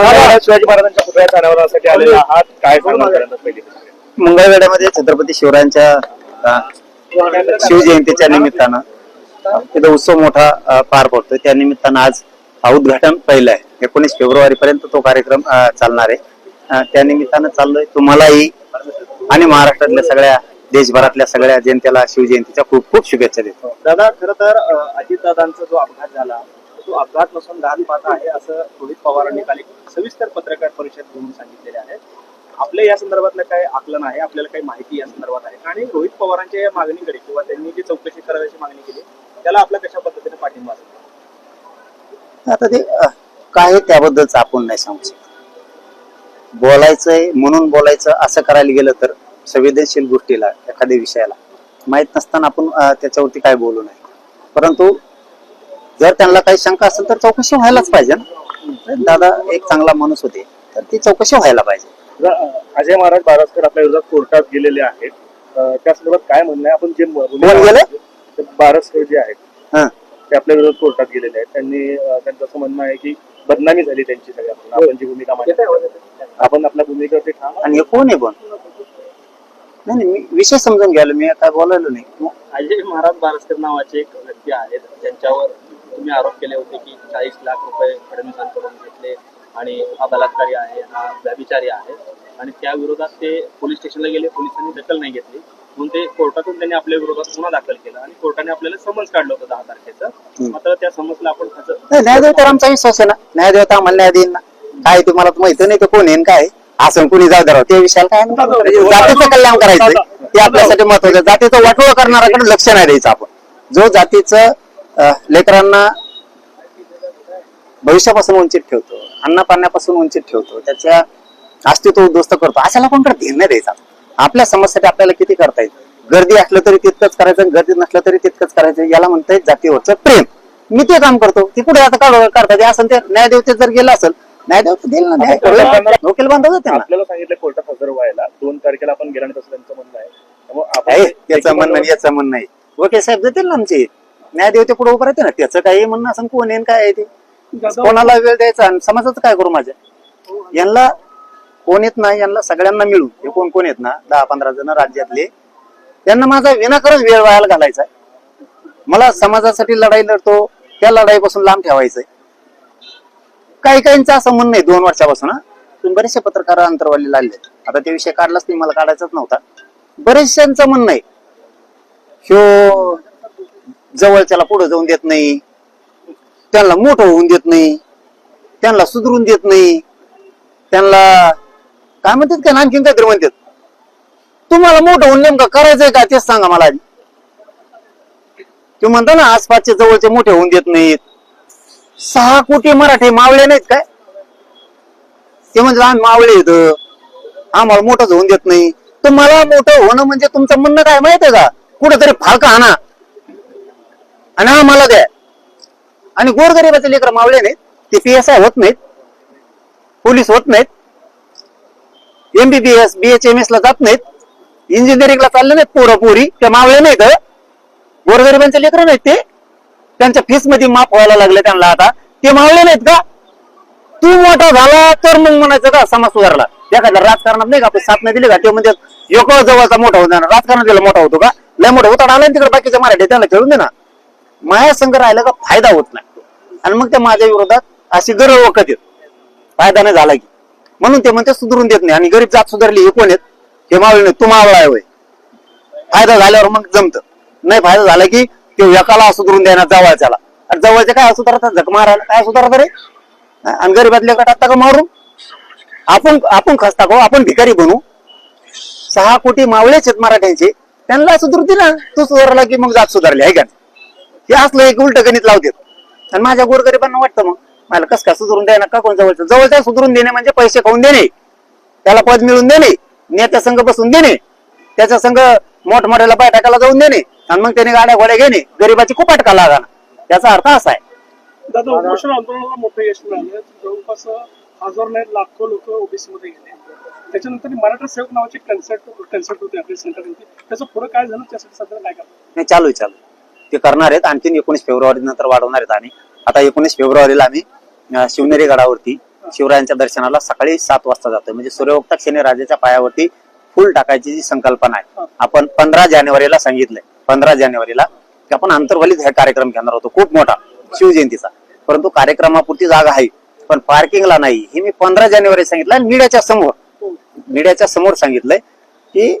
शिवाजी महाराजांच्या आलेले काय मंगळवेढ्यामध्ये छत्रपती शिवरायांच्या शिवजयंतीच्या निमित्तानं तिथं उत्सव मोठा पार पडतोय. त्या निमित्तानं आज हा उद्घाटन पहिलं आहे. एकोणीस फेब्रुवारी पर्यंत तो कार्यक्रम चालणार आहे. त्या निमित्तानं चाललोय तुम्हालाही आणि महाराष्ट्रातल्या सगळ्या देशभरातल्या सगळ्या जनतेला शिवजयंतीच्या खूप खूप शुभेच्छा देतो. दादा खरं तर अजितदादांचा जो अपघात झाला तो अपघात नसून घातपात आहे असं रोहित पवारांनी काल एक सविस्तर पत्रकार परिषद घेऊन सांगितलेले आहे. आपल्या या संदर्भातलं काय आकलन आहे? आपल्याला काही माहिती या संदर्भात आहे आणि रोहित पवारांच्या या मागणीकडे किंवा त्यांनी जी चौकशी करायची मागणी केली त्याला आपला कशा पद्धतीने पाठिंबा असेल? आता ते काय त्याबद्दलच आपण नाही सांगू शकत. बोलायचंय म्हणून बोलायचं असं करायला गेलं तर संवेदनशील गोष्टीला एखाद्या विषयाला. माहीत नसताना आपण त्याच्यावरती काय बोलू नये. परंतु जर त्यांना काही शंका असेल तर चौकशी व्हायलाच पाहिजे ना. दादा एक चांगला माणूस होते तर ती चौकशी व्हायला पाहिजे. अजय महाराज बारसकर आपल्या विरोधात कोर्टात गेलेले आहेत त्या संदर्भात काय म्हणणं आहे? आपण जे? ते बारसकर जे आहेत हा. ते आपल्या विरोधात कोर्टात गेलेले आहेत. त्यांनी त्यांचं असं म्हणणं आहे की बदनामी झाली त्यांची सगळ्या आपण जी भूमिका मांडली. आपण आपल्या भूमिकेवरती ठाम आहोत. आणि हे कोण आहे पण? नाही नाही, मी विषय समजून घ्यायलो मी काय बोलायलो नाही. अजय महाराज बारसकर नावाचे एक व्यक्ती आहेत ज्यांच्यावर तुम्ही आरोप केले होते की चाळीस लाख रुपये फडणवीसांकडून घेतले आणि हा बलात्कारी आहे हा व्यभिचारी आहे. आणि त्या विरोधात ते पोलीस स्टेशनला गेले पोलिसांनी दखल नाही घेतली. म्हणून ते कोर्टातून त्यांनी आपल्या विरोधात गुन्हा दाखल केला आणि कोर्टाने आपल्याला समन्स काढलं होतं दहा तारखेचं. मात्र त्या समन्सला आपण न्यायदेव तर आमचा विश्वास आहे ना? न्यायदेव तर आम्हाला न्याय देईन ना. काय तुम्हाला माहिती नाही तर कोण येईन काय असं कुणी जाऊ द्या त्या विषयाला काय नाही. जातीचं कल्याण करायचं ते आपल्यासाठी महत्वाचं आहे. जातीचं वाटोळ करणाऱ्याकडे लक्ष नाही द्यायचं आपण. जो जातीचं लेकरांना भविष्यापासून वंचित ठेवतो अन्न पाण्यापासून वंचित ठेवतो त्याच्या अस्तित्व उद्ध्वस्त करतो. अशाला ध्येय नाही द्यायचा? आपल्या समस्यासाठी आपल्याला किती करता येईल गर्दी असलं तरी तितकंच करायचं गर्दी नसलं तरी तितकंच करायचं. याला म्हणता येत जातीवरचं प्रेम. मी ते काम करतो. ती कुठे आता काढ काढता ते असं ते न्यायदेवते जर गेलं असेल न्यायदेव तर देईल ना न्याय. वकील बांधव आपल्याला सांगितलं कोर्टात हजर व्हायला. दोन तारखेला आपण गेल्यानंतर त्यांचं म्हणणं आहे. त्याचं म्हणणं याचं म्हणणं आहे. वकील साहेब देतील ना आमचे? न्यायदेवते पुढे उभं राहते ना त्याचं काही म्हणणं असं कोण येईन काय आहे ते? कोणाला वेळ द्यायचा आणि समाजाचं काय करू माझ्या? यांना कोण येत नाही यांना सगळ्यांना मिळून हे कोण कोण येत ना दहा पंधरा जण राज्यातले त्यांना माझा विनाकारण वेळ वायाला घालायचा मला समाजासाठी लढाई लढतो त्या लढाईपासून लांब ठेवायचंय. काही काहींचं असं म्हणणं आहे दोन वर्षापासून तुम्ही बरेचसे पत्रकार अंतरवालीला आले आता ते विषय काढलाच नाही मला काढायचाच नव्हता. बरेचशांचं म्हणणं आहे ह्यो जवळच्याला पुढे जाऊन देत नाही. त्यांना मोठं होऊन देत नाही. त्यांना सुधरून देत नाही. त्यांना काय म्हणतात का? आणखीन काहीतरी म्हणतात. तुम्हाला मोठं होऊन नेमकं करायचंय का? तेच सांगा मला आधी. तू म्हणता ना आसपासचे जवळचे मोठे होऊन देत नाहीत. सहा कोटी मराठी मावळे नाहीत काय? ते म्हणजे आम्ही मावळे येत आम्हाला मोठंच होऊन देत नाही. तुम्हाला मोठं होणं म्हणजे तुमचं म्हणणं काय माहितीये का? कुठेतरी फाळका आणा आणि आम्हाला द्या आणि गोरगरिबाचे लेकर मावळे नाहीत. ते पी एस आय होत नाहीत. पोलीस होत नाहीत. एमबीबीएस बीएचएमएस ला जात नाहीत. इंजिनिअरिंगला चालले नाहीत पोरं पोरी. ते मावळे नाहीत. गोरगरिबांचे लेकर नाहीत ते. त्यांच्या फीसमध्ये माफ व्हायला लागले त्यांना आता. ते मावळे नाहीत का? तू मोठा झाला तर मग म्हणायचं का? समाज सुधारला. एखाद्या राजकारणात नाही का? आपण साथ नाही दिली का? ते म्हणजे योग जवळचा मोठा होता राजकारणात दिला मोठा होतो का? लय मोठा होता आला तिकडे बाकीच्या मराठी त्यांना खेळून दे ना माया संघ राहिला का फायदा होत नाही. आणि मग त्या माझ्या विरोधात अशी गरळ वखत येत. फायदा नाही झाला की. म्हणून ते म्हणते सुधरून देत नाही. आणि गरीब जात सुधारली हे कोण आहेत? हे मावळे नाही तू मावळा आहे होय. फायदा झाल्यावर मग जमत. नाही फायदा झाला की ते एकाला सुधरून देणार जवळच्याला. आणि जवळच्या काय सुधारतात झक मारायला काय सुधारत रे? आणि गरीबातल्या गटात का मारू आपण आपण खस्ता खाऊ आपण भिकारी बनू. सहा कोटी मावळेच आहेत मराठ्यांचे. त्यांना सुधरू ना. तू सुधारला की मग जात सुधारली आहे का नाही? हे असलं एक उलट गणित लावतात आणि माझ्या गोरगरिबांना वाटतं मग मला कस का सुधरून द्यायला का कोण जवळचं? जवळच्या सुधरून देणे म्हणजे पैसे खाऊन देणे. त्याला पद मिळून देणे नेत्या संघ बसून देणे. त्याच्या संघ मोठमोठ्याला बैठकाला जाऊन देणे. आणि मग त्याने गाड्या घोड्या घेणे. गरीबाची कुपाटका लागा त्याचा अर्थ असा आहे. दादा उपोषण आंदोलनाला मोठं यश मिळालं. जवळपास हजार नाही लाखो लोक ओबीसी मध्ये गेले. त्याच्यानंतर मराठा सेवक नावाची कन्सर्ट कन्सर्ट होते आपल्या सेंटर त्याचं पुढे काय झालं? त्यासाठी सध्या काय करतात नाही चालू चालू. ते करणार आहेत. आणखीन एकोणीस फेब्रुवारी नंतर वाढवणार आहेत आणि आता एकोणीस फेब्रुवारीला आम्ही शिवनेरी गडावरती शिवरायांच्या दर्शनाला सकाळी सात वाजता जातोय. म्हणजे सूर्योक्त शनी राजाच्या पायावरती फुल टाकायची जी संकल्पना आहे. आपण पंधरा जानेवारीला सांगितलंय. पंधरा जानेवारीला की आपण आंतरवलीत हा कार्यक्रम घेणार होतो. खूप मोठा. शिवजयंतीचा. परंतु कार्यक्रमापुरती जागा आहे. पण पार्किंगला नाही. हे मी पंधरा जानेवारी सांगितलं आणि मीडियाच्या समोर मीडियाच्या समोर सांगितलंय की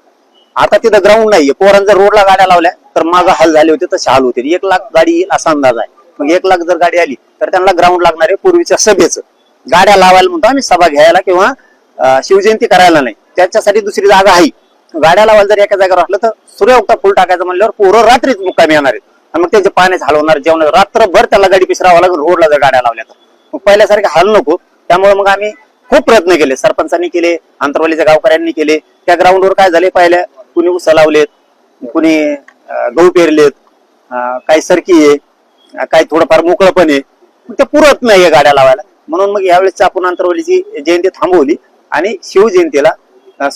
आता तिथं ग्राउंड नाहीये. पोरांचा जर रोडला गाड्या लावल्या तर माझा हाल झाले होते तर हाल होते. एक लाख गाडी येईल असा अंदाज आहे. मग एक लाख जर गाडी आली तर त्यांना ग्राउंड लागणार आहे पूर्वीच्या सभेचं. गाड्या लावायला म्हणतो आम्ही सभा घ्यायला किंवा शिवजयंती करायला नाही. त्याच्यासाठी दुसरी जागा आहे. गाड्या लावायला जर एका जागेवर असलं तर सूर्यउक्ता फुल टाकायचं म्हणल्यावर पोरं रात्रीच मुक्कामी येणार आहेत. आणि मग त्यांचे पाण्याच हलवणार जेवण रात्रभर त्याला गाडी पिसरावं लागेल रोडला जर गाड्या लावल्या तर. मग पहिल्यासारखे हाल नको. त्यामुळे मग आम्ही खूप प्रयत्न केले. सरपंचांनी केले आंतरवालीच्या गावकऱ्यांनी केले. त्या ग्राउंडवर काय झाले? पहिल्या कुणी उसा लावलेत कुणी गहू पेरलेत काही सरकी आहे काही थोडंफार मोकळं पण आहे. ते पुरत नाहीये गाड्या लावायला. म्हणून मग यावेळेस आपण अंतरवलीची जयंती थांबवली आणि शिवजयंतीला अं,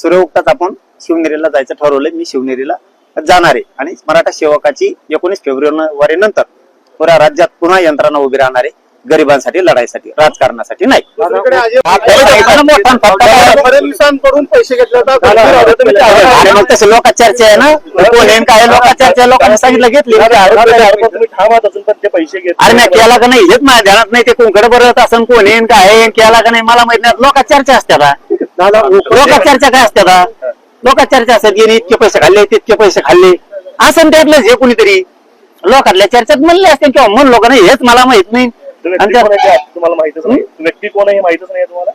आपण शिवनेरीला जायचं ठरवलंय मी शिवनेरीला जाणार आहे. आणि मराठा सेवकाची एकोणीस फेब्रुवारी नंतर पुऱ्या राज्यात पुन्हा यंत्रणा उभी राहणार आहे. गरिबांसाठी लढाईसाठी राजकारणासाठी नाही. फडणवीसांकडून पैसे घेतले अरे मग तसं लोक चर्चा आहे ना? कोण आहे काय? लोक चर्चा लोकांनी सांगितलं घेतली तुम्ही ठामात असून पण ते पैसे घेत अरे मी केला का नाही? हेच माझ्या ध्यानात नाही ते कोणकडे बरं असं कोण येईन काय आहे केला का नाही मला माहीत नाही. लोक चर्चा असतात लोक चर्चा काय असतात लोक चर्चा असतात की इतके पैसे खाल्ले तितके पैसे खाल्ले. असं त्यातलं जे कोणीतरी. लोकातल्या चर्चेत म्हणले असते किंवा म्हण लोक नाही हेच मला माहीत नाही. त्या- तुम्हाला माहितच नाही. व्यक्ती कोण आहे हे माहितच नाही तुम्हाला?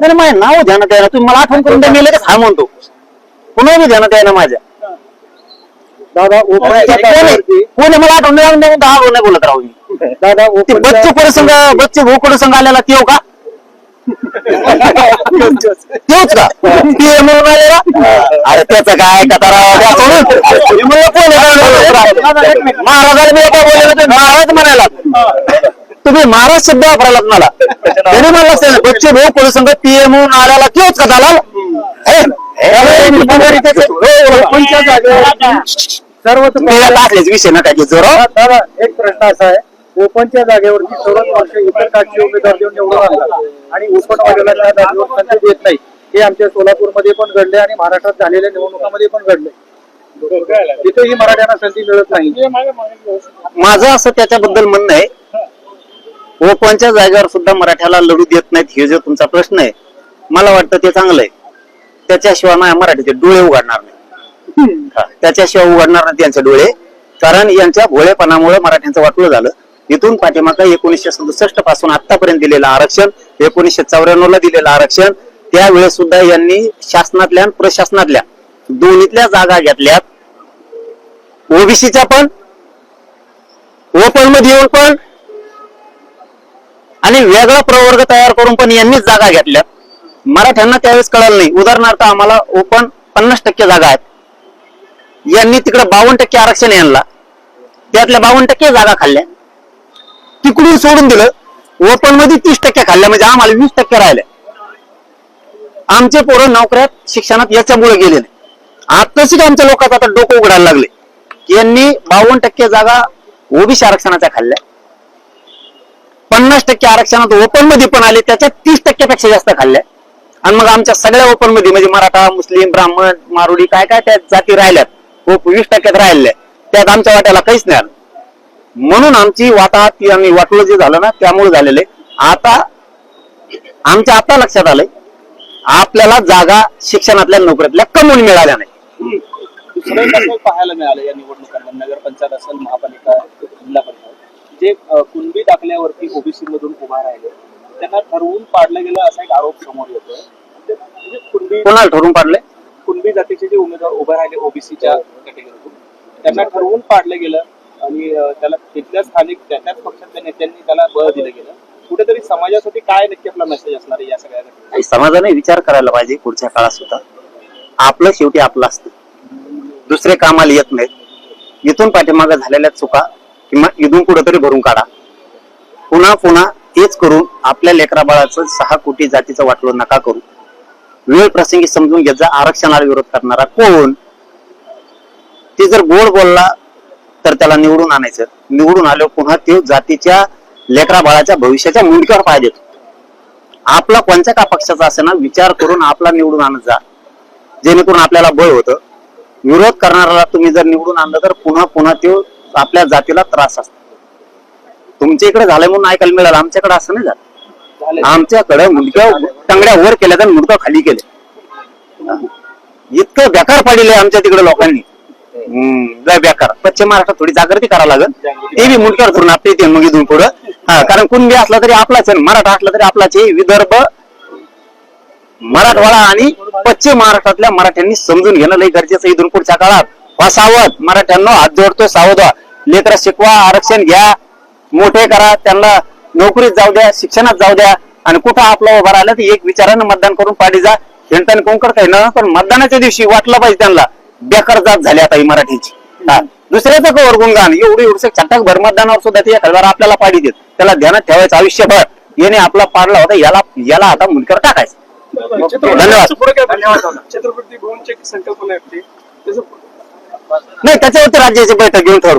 नाही माझ्या नाव ध्यानात आहे ना. तुम्ही मला आठवण करून द्या मी लगेच हा म्हणतो पुन्हा मी ध्यानात आहे ना माझ्या. दादा कोण आहे कोण आहे मला आठवण द्या म्हणून दहा नाही बोलत राहू मी दादा ते बच्चू कोण संघ बच्चू भाऊ कोण संघ आलेला का? तेच का? ते म्हणून आलेला? अरे त्याचं काय कथा राव द्या सोडून. मी म्हणलं कोण आहे का? महाराजाला मी काय बोलले महाराज म्हणायला तुम्ही महाराज शब्द वापरायलात मला. त्याने म्हणलं असेल बच्चू भाऊ कोण संघ पीएम आलेला तेच का त्याचं- सर्व तुम्ही टाकलेच विषय नका की जोर. दादा एक प्रश्न असा आहे. ओपनच्या जागेवरती चौदा वर्ष इतर काढचे उमेदवार देऊन निवडून आणला आणि ओपन वाल्याला त्या जागेवर संधी देत नाही. हे आमच्या सोलापूरमध्ये पण घडले आणि महाराष्ट्रात झालेल्या निवडणुकामध्ये पण घडले तिथेही मराठ्यांना संधी मिळत नाही. माझं असं त्याच्याबद्दल म्हणणं आहे ओपनच्या जागेवर सुद्धा मराठ्याला लढू देत नाहीत हे जो तुमचा प्रश्न आहे मला वाटतं ते चांगलं आहे. त्याच्याशिवाय माझ्या मराठीचे डोळे उघडणार नाही. हा, त्याच्याशिवाय उघडणार नाही त्यांचे डोळे. कारण यांच्या भोळेपणामुळे मराठ्यांचं वाटलं झालं. इथून पाठीमागं एकोणीसशे सदुसष्टपासून आतापर्यंत दिलेलं आरक्षण एकोणीसशे चौऱ्याण्णव ला दिलेलं आरक्षण त्यावेळेस सुद्धा यांनी शासनातल्या आणि प्रशासनातल्या दोन्हीतल्या जागा घेतल्यात. ओबीसीच्या पण ओपनमध्ये येऊन पण आणि वेगळा प्रवर्ग तयार करून पण यांनीच जागा घेतल्या. मराठ्यांना त्यावेळेस कळलं नाही. उदाहरणार्थ आम्हाला ओपन पन्नास टक्के जागा आहेत. यांनी तिकडे बावन्न टक्के आरक्षण यांना त्यातल्या बावन्न टक्के जागा खाल्ल्या. तिकडून सोडून दिलं. ओपनमध्ये तीस टक्के खाल्ल्या. म्हणजे आम्हाला वीस टक्के राहिल्या आमचे पोरं नोकऱ्यात शिक्षणात याच्यामुळे गेले नाही आताच आमच्या लोकांचं आता डोकं उघडायला लागले. यांनी बावन्न टक्के जागा ओबीसी आरक्षणाच्या खाल्ल्या. पन्नास टक्के आरक्षणात ओपनमध्ये पण आले त्याच्यात तीस टक्क्यापेक्षा जास्त खाल्ल्या आणि मग आमच्या सगळ्या ओपनमध्ये म्हणजे मराठा मुस्लिम ब्राह्मण मारुडी काय काय त्या जाती राहिल्यात. ओप वीस टक्क्यात राहिल्या त्यात आमच्या वाट्याला काहीच नाही आलं. म्हणून आमची वाटा ती आम्ही वाटलं जे झालं ना त्यामुळे झालेलं. आहे आता आमच्या आता लक्षात आलंय आपल्याला जागा शिक्षणातल्या नोकऱ्यातल्या कमवून मिळाल्या नाही. पाहायला मिळालं या निवडणुकांना. नगरपंचायत असेल महापालिका जिल्हा जे कुणबी दाखल्यावरती ओबीसी मधून उभा राहिले त्यांना ठरवून पाडलं गेलं असा एक आरोप समोर येतोय. ते म्हणजे कुणबी कोणाला ठरवून पाडले? कुणबी जातीचे जे उमेदवार उभे राहिले ओबीसीच्या कॅटेगरीतून त्यांना ठरवून पाडलं गेलं आणि त्याला तिथल्या स्थानिक त्या त्याच पक्षातल्या नेत्यांनी त्याला बळ दिलं गेलं. कुठेतरी समाजासाठी काय नक्की आपला मेसेज असणार आहे या सगळ्या समाजाने विचार करायला पाहिजे पुढच्या काळात सुद्धा. आपलं शेवटी आपलं असतं. दुसरे कामाला येत नाहीत. इथून पाठीमागे झालेल्या चुका किंवा इथून कुठेतरी भरून काढा. पुन्हा पुन्हा तेच करून आपल्या लेकरा बाळाचं सहा कोटी जातीचं वाटलं नका करू. वेळ प्रसंगी समजून घेत जा आरक्षणाला विरोध करणारा कोण? ते जर गोड बोलला तर त्याला निवडून आणायचं. निवडून आल्यावर पुन्हा ते जातीच्या लेकरा बाळाच्या भविष्याच्या मुंडक्यावर पाय देतो. आपला कोणत्या का पक्षाचा असे ना विचार करून आपला निवडून आणत जा. जेणेकरून आपल्याला बळ होतं. विरोध करणाऱ्याला तुम्ही जर निवडून आणलं तर पुन्हा पुन्हा तो आपल्या जातीला त्रास असतो. तुमच्या इकडे झालंय म्हणून ऐकायला मिळालं आमच्याकडे असं नाही झालं. आमच्याकडे मुंडक्या टंगड्या वर केल्या तर मुंडकं खाली केले. इतकं बेकार पाडिले आमच्या तिकडे लोकांनी. बेकार. पश्चिम महाराष्ट्रात थोडी जागृती करावं लागेल. ते बी मुंडक्यावर धरून आपल्या इथे मग इथून पुढं. हा कारण कुणबी असला तरी आपलाच आहे मराठा असला तरी आपलाच आहे विदर्भ मराठवाडा आणि पश्चिम महाराष्ट्रातल्या मराठ्यांनी समजून घेणं लई गरजेचं आहे. इथून पुढच्या काळात वा सावध मराठ्यांना हात जोडतो सावध लेकर शिकवा आरक्षण घ्या. मोठे करा त्यांना नोकरीत जाऊ द्या शिक्षणात जाऊ द्या. आणि कुठं आपलं उभं राहिलं तर एक विचारानं मतदान करून पाडी जा. हेंटन कोंकड काही ना? पण मतदानाच्या दिवशी वाटलं पाहिजे त्यांना बेकार जात झाली आता ही मराठीची. दुसऱ्याचं कवर गुणगान एवढी एवढं छटाक भर मतदानावर सुद्धा ते एखाद्या आपल्याला पाडी देत. त्याला ध्यानात ठेवायचं आयुष्यभर. याने आपला पाडला होता याला याला आता मुलक्यावर टाकायचं. धन्यवाद. धन्यवाद. छत्रपती भुवनची संकल्पना नाही त्याच्यावरती राज्याची बैठक घेऊन ठरू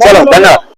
चलो धन्यवाद.